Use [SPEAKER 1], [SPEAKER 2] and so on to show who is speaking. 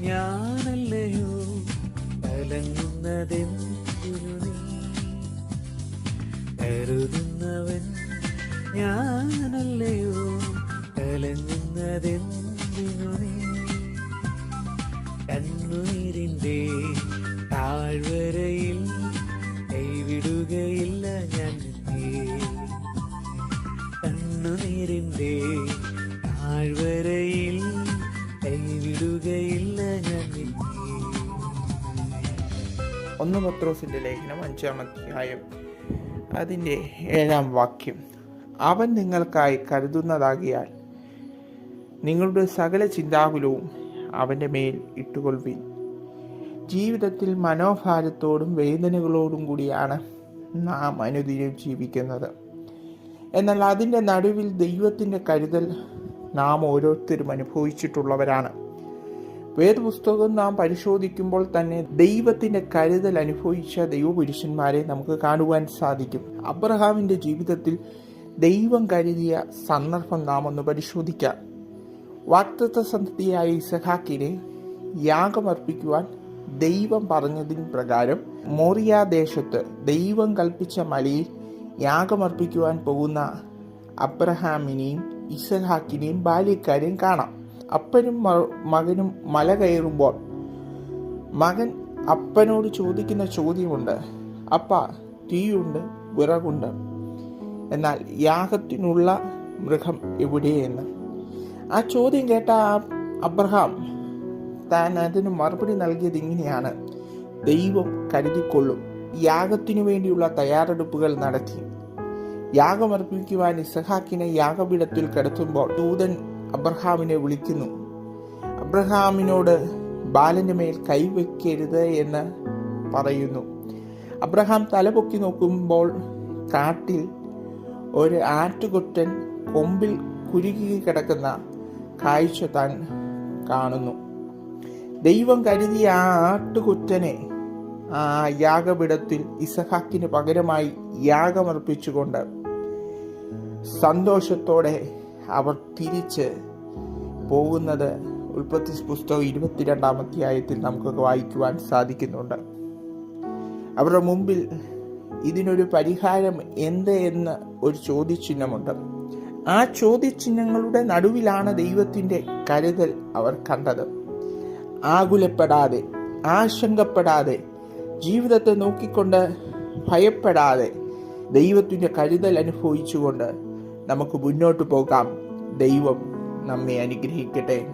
[SPEAKER 1] ഞാനല്ലയോ? കലങ്ങുന്നതെന്തിനു കരുതുന്നവൻ ഞാനല്ലയോ? കലങ്ങുന്നതെന്തിനു കണ്ണുനീരിന്റെ താഴ്വരയിൽ കൈവിടുകയില്ല ഞാൻ കണ്ണുനീരിന്റെ താഴ്വരയിൽ കൈവിടുകയില്ല ഞാൻ
[SPEAKER 2] ഒന്ന് പത്രോസിന്റെ ലേഖനം അഞ്ചാം അധ്യായം അതിന്റെ ഏഴാം വാക്യം. അവൻ നിങ്ങൾക്കായി കരുതുന്നതാകിയാൽ നിങ്ങളുടെ സകല ചിന്താകുലവും അവന്റെ മേൽ ഇട്ടുകൊള്ളുവിൻ. ജീവിതത്തിൽ മനോഭാരത്തോടും വേദനകളോടും കൂടിയാണ് നാം അനുദിനം ജീവിക്കുന്നത്. എന്നാൽ അതിന്റെ നടുവിൽ ദൈവത്തിന്റെ കരുതൽ നാം ഓരോരുത്തരും അനുഭവിച്ചിട്ടുള്ളവരാണ്. വേദപുസ്തകം നാം പരിശോധിക്കുമ്പോൾ തന്നെ ദൈവത്തിന്റെ കരുതൽ അനുഭവിച്ച ദൈവപുരുഷന്മാരെ നമുക്ക് കാണുവാൻ സാധിക്കും. അബ്രഹാമിന്റെ ജീവിതത്തിൽ ദൈവം കരുതിയ സന്ദർഭം നാം ഒന്ന് പരിശോധിക്കാം. വാക്തത്വ സന്ധിയായ ഇസഹാക്കിനെ യാഗമർപ്പിക്കുവാൻ ദൈവം പറഞ്ഞതിന് പ്രകാരം മോറിയ ദേശത്ത് ദൈവം കൽപ്പിച്ച മലയിൽ യാഗമർപ്പിക്കുവാൻ പോകുന്ന അബ്രഹാമിനെയും ഇസഹാക്കിനെയും ബാല്യക്കാരെയും കാണാം. അപ്പനും മകനും മല കയറുമ്പോൾ മകൻ അപ്പനോട് ചോദിക്കുന്ന ചോദ്യമുണ്ട്. അപ്പ തീയുണ്ട് വിറകുണ്ട്. എന്നാൽ യാഗത്തിനുള്ള മൃഗം എവിടെയെന്ന്? ആ ചോദ്യം കേട്ട അബ്രഹാം താൻ അതിന് മറുപടി നൽകിയത് ഇങ്ങനെയാണ്. ദൈവം കരുതിക്കൊള്ളും. യാഗത്തിനു വേണ്ടിയുള്ള തയ്യാറെടുപ്പുകൾ നടത്തി. യാഗമർപ്പിക്കുവാൻ ഇസഹാക്കിനെ യാഗപീഠത്തിൽ കിടത്തുമ്പോൾ ദൂതൻ അബ്രഹാമിനെ വിളിക്കുന്നു. അബ്രഹാമിനോട് ബാലന്റെ മേൽ കൈവയ്ക്കരുത് എന്ന് പറയുന്നു. അബ്രഹാം തലപൊക്കി നോക്കുമ്പോൾ കാട്ടിൽ ഒരു ആറ്റുകൊറ്റൻ കൊമ്പിൽ കുരുകി കിടക്കുന്ന കാഴ്ച താൻ കാണുന്നു. ദൈവം കരുതിയ ആ ആട്ടുകുറ്റനെ ആ യാഗപീഠത്തിൽ ഇസഹാക്കിന് പകരമായി യാഗമർപ്പിച്ചുകൊണ്ട് സന്തോഷത്തോടെ അവർ തിരിച്ച് പോകുന്നത് ഉൽപ്പത്തി പുസ്തകം ഇരുപത്തിരണ്ടാം അധ്യായത്തിൽ നമുക്ക് വായിക്കുവാൻ സാധിക്കുന്നുണ്ട്. അവരുടെ മുമ്പിൽ ഇതിനൊരു പരിഹാരം എന്ത് എന്ന് ഒരു ചോദ്യചിഹ്നമുണ്ട്. ആ ചോദ്യചിഹ്നങ്ങളുടെ നടുവിലാണ് ദൈവത്തിന്റെ കരുതൽ അവർ കണ്ടത്. ആകുലപ്പെടാതെ ആശങ്കപ്പെടാതെ ജീവിതത്തെ നോക്കിക്കൊണ്ട് ഭയപ്പെടാതെ ദൈവത്തിന്റെ കരുതൽ അനുഭവിച്ചുകൊണ്ട് നമുക്ക് മുന്നോട്ട് പോകാം. ദൈവം നമ്മെ അനുഗ്രഹിക്കട്ടെ.